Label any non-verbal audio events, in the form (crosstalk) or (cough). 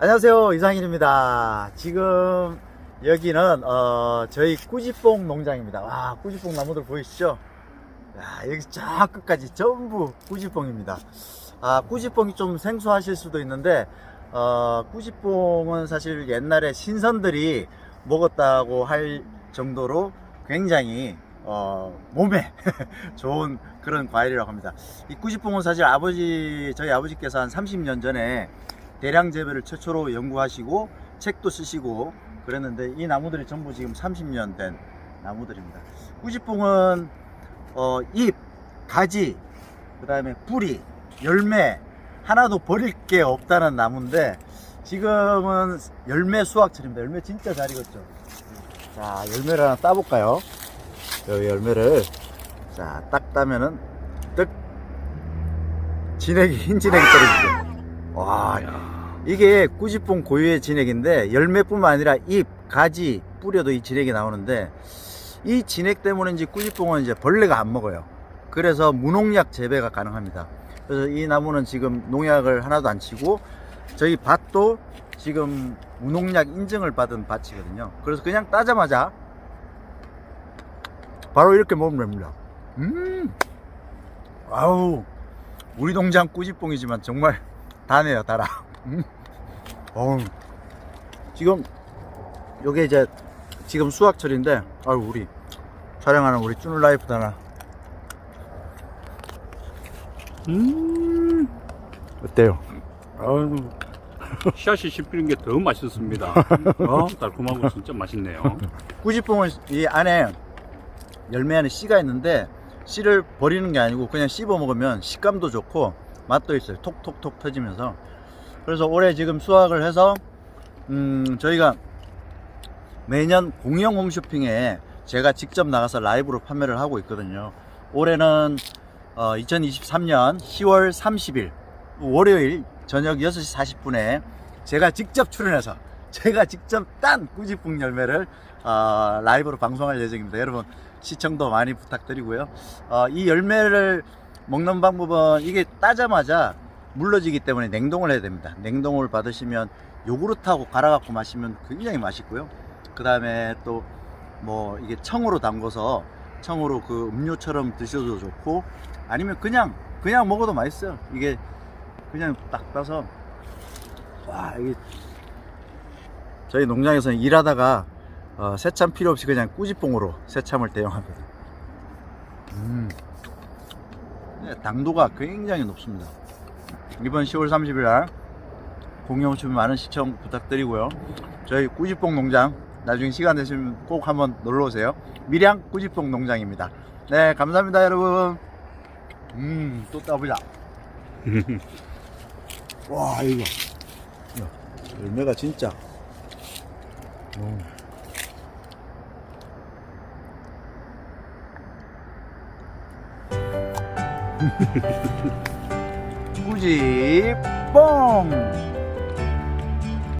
안녕하세요 이상일입니다. 지금 여기는 어, 저희 꾸지뽕 농장입니다. 와 꾸지뽕 나무들 보이시죠? 야, 여기 저 끝까지 전부 꾸지뽕입니다. 아 꾸지뽕이 좀 생소하실 수도 있는데 어, 꾸지뽕은 사실 옛날에 신선들이 먹었다고 할 정도로 굉장히 어, 몸에 (laughs) 좋은 그런 과일이라고 합니다. 이 꾸지뽕은 사실 아버지 저희 아버지께서 한 30년 전에 대량 재배를 최초로 연구하시고 책도 쓰시고 그랬는데 이 나무들이 전부 지금 30년 된 나무들입니다. 꾸지뽕은 어, 잎, 가지, 그 다음에 뿌리, 열매 하나도 버릴 게 없다는 나무인데 지금은 열매 수확철입니다. 열매 진짜 잘 익었죠. 자 열매를 하나 따볼까요? 여기 열매를 자 딱 따면은 떡 진액이 흰 진액이 떨어지죠. 와 이게 꾸지뽕 고유의 진액인데 열매뿐만 아니라 잎, 가지, 뿌려도 이 진액이 나오는데 이 진액 때문인지 꾸지뽕은 이제 벌레가 안 먹어요. 그래서 무농약 재배가 가능합니다. 그래서 이 나무는 지금 농약을 하나도 안 치고 저희 밭도 지금 무농약 인증을 받은 밭이거든요. 그래서 그냥 따자마자 바로 이렇게 먹으면 됩니다. 음, 아우, 우리 농장 꾸지뽕이지만 정말 (laughs) 다네요, 달아. 음. 어우, 지금 요게 이제 지금 수확철인데, 아유 우리 촬영하는 우리 쭈눌 라이프 다나. 음, 어때요? 아유, 씨앗이 씹히는 게 더 맛있습니다. (laughs) 어, 달콤하고 진짜 맛있네요. 꾸지뽕은 이 안에 열매 안에 씨가 있는데 씨를 버리는 게 아니고 그냥 씹어 먹으면 식감도 좋고 맛도 있어요. 톡톡톡 터지면서. 그래서 올해 지금 수확을 해서 음, 저희가 매년 공영 홈쇼핑에 제가 직접 나가서 라이브로 판매를 하고 있거든요. 올해는 어, 2023년 10월 30일 월요일 저녁 6시 40분에 제가 직접 출연해서 제가 직접 딴 꾸지뽕 열매를 어, 라이브로 방송할 예정입니다. 여러분 시청도 많이 부탁드리고요. 어, 이 열매를 먹는 방법은 이게 따자마자 물러지기 때문에 냉동을 해야 됩니다. 냉동을 받으시면 요구르트하고 갈아갖고 마시면 굉장히 맛있고요. 그 다음에 또 뭐 이게 청으로 담궈서 청으로 그 음료처럼 드셔도 좋고 아니면 그냥 그냥 먹어도 맛있어요. 이게 그냥 딱 따서 와 이게 저희 농장에서는 일하다가 어, 새참 필요 없이 그냥 꾸지뽕으로 새참을 대용합니다. 음. 네, 당도가 굉장히 높습니다. 이번 10월 30일 날 공영 주민 많은 시청 부탁드리고요. 저희 꾸지뽕 농장 나중에 시간 되시면 꼭 한번 놀러 오세요. 밀양 꾸지뽕 농장입니다. 네, 감사합니다, 여러분. 음, 또 따보자. (laughs) 와, 이거. 야, 열매가 진짜. 음. (laughs) 꾸지 뽕!